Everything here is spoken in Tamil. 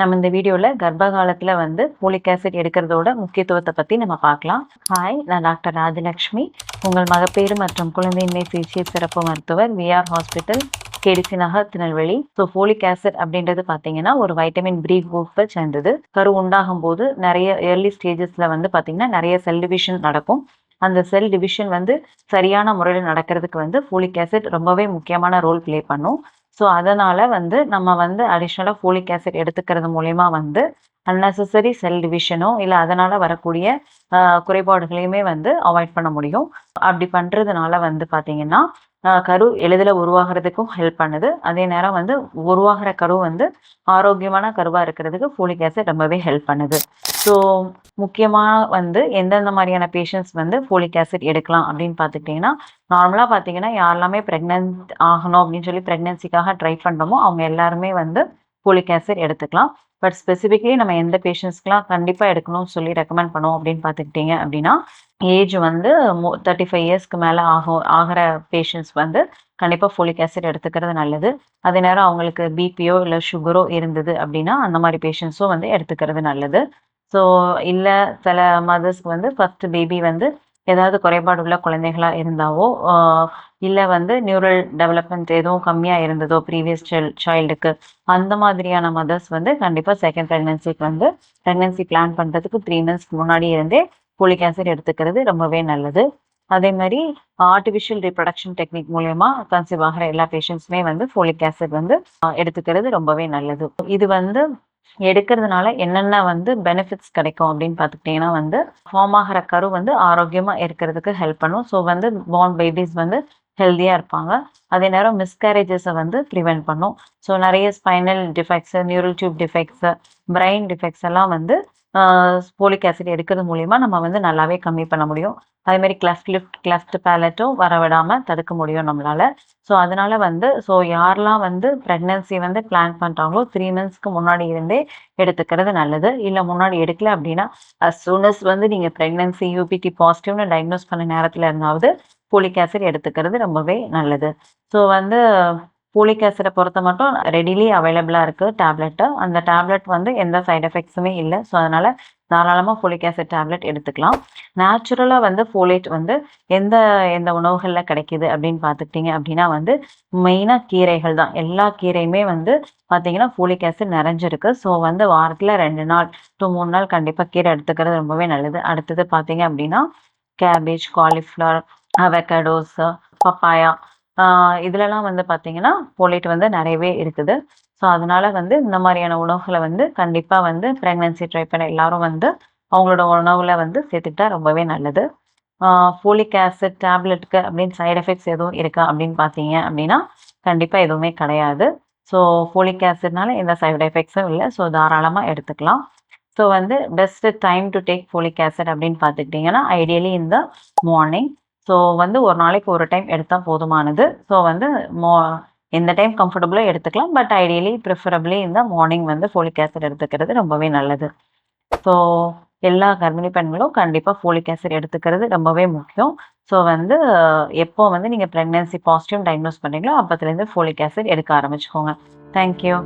நம்ம இந்த வீடியோவில் கர்ப்ப காலத்தில் வந்து ஃபோலிக் ஆசிட் எடுக்கிறதோட முக்கியத்துவத்தை பற்றி நம்ம பார்க்கலாம். ஹாய் நான் டாக்டர் ராஜலக்ஷ்மி. உங்கள் மகப்பேறு மற்றும் குழந்தையின்மை சிகிச்சை சிறப்பு மருத்துவர் VR hospital KTC Nagar Tirunelveli. So folic acid அப்படின்றது பார்த்தீங்கன்னா ஒரு வைட்டமின் பி குரூப்பை சேர்ந்தது. கரு உண்டாகும் போது நிறைய ஏர்லி ஸ்டேஜஸில் வந்து பார்த்தீங்கன்னா நிறைய செல் டிவிஷன் நடக்கும். அந்த செல் டிவிஷன் வந்து சரியான முறையில் நடக்கிறதுக்கு வந்து ஃபோலிக் ஆசிட் ரொம்பவே முக்கியமான ரோல் ப்ளே பண்ணும். ஸோ அதனால் வந்து நம்ம வந்து அடிஷ்னலாக ஃபோலிக் ஆசிட் எடுத்துக்கிறது மூலயமா வந்து அன்னெசசரி செல் டிவிஷனோ இல்லை அதனால் வரக்கூடிய குறைபாடுகளையுமே வந்து அவாய்ட் பண்ண முடியும். அப்படி பண்ணுறதுனால வந்து பார்த்திங்கன்னா கரு எளிதில் உருவாகிறதுக்கும் ஹெல்ப் பண்ணுது. அதே நேரம் வந்து உருவாகிற கரு வந்து ஆரோக்கியமான கருவாக இருக்கிறதுக்கு ஃபோலிக் ஆசிட் ரொம்பவே ஹெல்ப் பண்ணுது. ஸோ முக்கியமாக வந்து எந்தெந்த மாதிரியான பேஷண்ட்ஸ் வந்து ஃபோலிக் ஆசிட் எடுக்கலாம் அப்படின்னு பார்த்துக்கிட்டிங்கன்னா நார்மலாக பார்த்தீங்கன்னா யாரெல்லாமே ப்ரெக்னென்ட் ஆகணும் அப்படின்னு சொல்லி ப்ரெக்னென்சிக்காக ட்ரை பண்ணுறோமோ அவங்க எல்லாருமே வந்து ஃபோலிக் ஆசிட் எடுத்துக்கலாம். பட் ஸ்பெசிஃபிக்லி நம்ம எந்த பேஷண்ட்ஸ்க்குலாம் கண்டிப்பாக எடுக்கணும்னு சொல்லி ரெக்கமெண்ட் பண்ணுவோம் அப்படின்னு பார்த்துக்கிட்டிங்க அப்படின்னா ஏஜ் வந்து தேர்ட்டி ஃபைவ் இயர்ஸ்க்கு மேலே ஆகும் ஆகிற பேஷண்ட்ஸ் வந்து கண்டிப்பாக ஃபோலிக் ஆசிட் எடுத்துக்கிறது நல்லது. அதே நேரம் அவங்களுக்கு பிபியோ இல்லை சுகரோ இருந்தது அப்படின்னா அந்த மாதிரி பேஷண்ட்ஸும் வந்து எடுத்துக்கிறது நல்லது. ஸோ இல்லை சில மதர்ஸ்க்கு வந்து ஃபஸ்ட்டு பேபி வந்து ஏதாவது குறைபாடு உள்ள குழந்தைகளாக இருந்தாவோ இல்லை வந்து நியூரல் டெவலப்மெண்ட் எதுவும் கம்மியாக இருந்ததோ ப்ரீவியஸ் சைல்டுக்கு அந்த மாதிரியான மதர்ஸ் வந்து கண்டிப்பாக செகண்ட் ப்ரெக்னென்சிக்கு வந்து ப்ரெக்னென்சி பிளான் பண்ணுறதுக்கு த்ரீ மந்த்ஸ்க்கு முன்னாடி இருந்தே ஃபோலிக் ஆசிட் எடுத்துக்கிறது ரொம்பவே நல்லது. அதே மாதிரி ஆர்டிஃபிஷியல் ரீப்ரொடக்ஷன் டெக்னிக் மூலயமா கன்சீவ் ஆகிற எல்லா பேஷண்ட்ஸுமே வந்து ஃபோலிக் ஆசிட் வந்து எடுத்துக்கிறது ரொம்பவே நல்லது. இது வந்து எடுக்கிறதுனால என்னென்ன வந்து பெனிஃபிட்ஸ் கிடைக்கும் அப்படின்னு பார்த்துக்கிட்டிங்கன்னா வந்து ஃபார்ம் ஆகிற கரு வந்து ஆரோக்கியமாக இருக்கிறதுக்கு ஹெல்ப் பண்ணும். ஸோ வந்து பார்ன் பேபிஸ் வந்து ஹெல்த்தியாக இருப்பாங்க. அதே நேரம் மிஸ்கேரேஜஸை வந்து ப்ரிவெண்ட் பண்ணும். ஸோ நிறைய spinal defects neural tube defects brain defects எல்லாம் வந்து போலிக் ஆசிட் எடுக்கிறது மூலிமா நம்ம வந்து நல்லாவே கம்மி பண்ண முடியும். அதே மாதிரி கிளஸ்ட் லிஃப்ட் கிளஸ்ட் பேலட்டும் வரவிடாமல் தடுக்க முடியும் நம்மளால். ஸோ அதனால் வந்து ஸோ யாரெல்லாம் வந்து ப்ரெக்னன்சி வந்து பிளான் பண்ணுறாங்களோ த்ரீ மந்த்ஸ்க்கு முன்னாடி இருந்தே எடுத்துக்கிறது நல்லது. இல்லை முன்னாடி எடுக்கல அப்படின்னா அஸ் சூனஸ் வந்து நீங்கள் ப்ரெக்னென்சி யூபிடி பாசிட்டிவ்னு டயக்னோஸ் பண்ண நேரத்தில் இருந்தாவது போலிக் ஆசிட் எடுத்துக்கிறது ரொம்பவே நல்லது. ஸோ வந்து போலிக் ஆசிடை பொறுத்த மட்டும் ரெடிலி அவைலபிளாக இருக்குது டேப்லெட்டு அந்த டேப்லெட் வந்து எந்த சைட் எஃபெக்ட்ஸுமே இல்லை. ஸோ அதனால் தாராளமாக ஃபோலிக் ஆசிட் டேப்லெட் எடுத்துக்கலாம். நேச்சுரலாக வந்து ஃபோலேட் வந்து எந்த எந்த உணவுகளில் கிடைக்கிது அப்படின்னு பார்த்துக்கிட்டிங்க அப்படின்னா வந்து மெயினாக கீரைகள் தான். எல்லா கீரையுமே வந்து பார்த்தீங்கன்னா ஃபோலிக் ஆசிட் நிறைஞ்சிருக்கு. ஸோ வந்து வாரத்தில் ரெண்டு நாள் டூ மூணு நாள் கண்டிப்பாக கீரை எடுத்துக்கிறது ரொம்பவே நல்லது. அடுத்தது பார்த்தீங்க அப்படின்னா கேபேஜ் காலிஃப்ளவர் அவகடோஸ் பப்பாயா இதுலலாம் வந்து பார்த்தீங்கன்னா போலேட் வந்து நிறையவே இருக்குது. ஸோ அதனால வந்து இந்த மாதிரியான உணவுகளை வந்து கண்டிப்பாக வந்து ப்ரெக்னன்சி ட்ரை பண்ண எல்லாரும் வந்து அவங்களோட உணவில் வந்து சேர்த்துக்கிட்டா ரொம்பவே நல்லது. ஃபோலிக் ஆசிட் டேப்லெட்டுக்கு அப்படின்னு சைட் எஃபெக்ட்ஸ் எதுவும் இருக்கா அப்படின்னு பார்த்தீங்க அப்படின்னா கண்டிப்பாக எதுவுமே கிடையாது. ஸோ ஃபோலிக் ஆசிட்னால எந்த சைடு எஃபெக்ட்ஸும் இல்லை. ஸோ தாராளமாக எடுத்துக்கலாம். ஸோ வந்து best time to take folic acid அப்படின்னு பார்த்துக்கிட்டிங்கன்னா ஐடியலி இந்த மார்னிங் ஸோ வந்து ஒரு நாளைக்கு ஒரு டைம் எடுத்தால் போதுமானது. ஸோ வந்து மோ எந்த டைம் கம்ஃபர்டபுளோ எடுத்துக்கலாம். பட் ஐடியலி ப்ரிஃபரபிளி இந்த மார்னிங் வந்து ஃபோலிக் ஆசிட் எடுத்துக்கிறது ரொம்பவே நல்லது. ஸோ எல்லா கர்ப்பிணி பெண்களும் கண்டிப்பாக ஃபோலிக் ஆசிட் எடுத்துக்கிறது ரொம்பவே முக்கியம். ஸோ வந்து எப்போ வந்து நீங்கள் ப்ரெக்னென்சி பாசிட்டிவ் டயக்னோஸ் பண்ணுறீங்களோ அப்போத்துலேருந்து ஃபோலிக் ஆசிட் எடுக்க ஆரம்பிச்சுக்கோங்க. தேங்க்யூ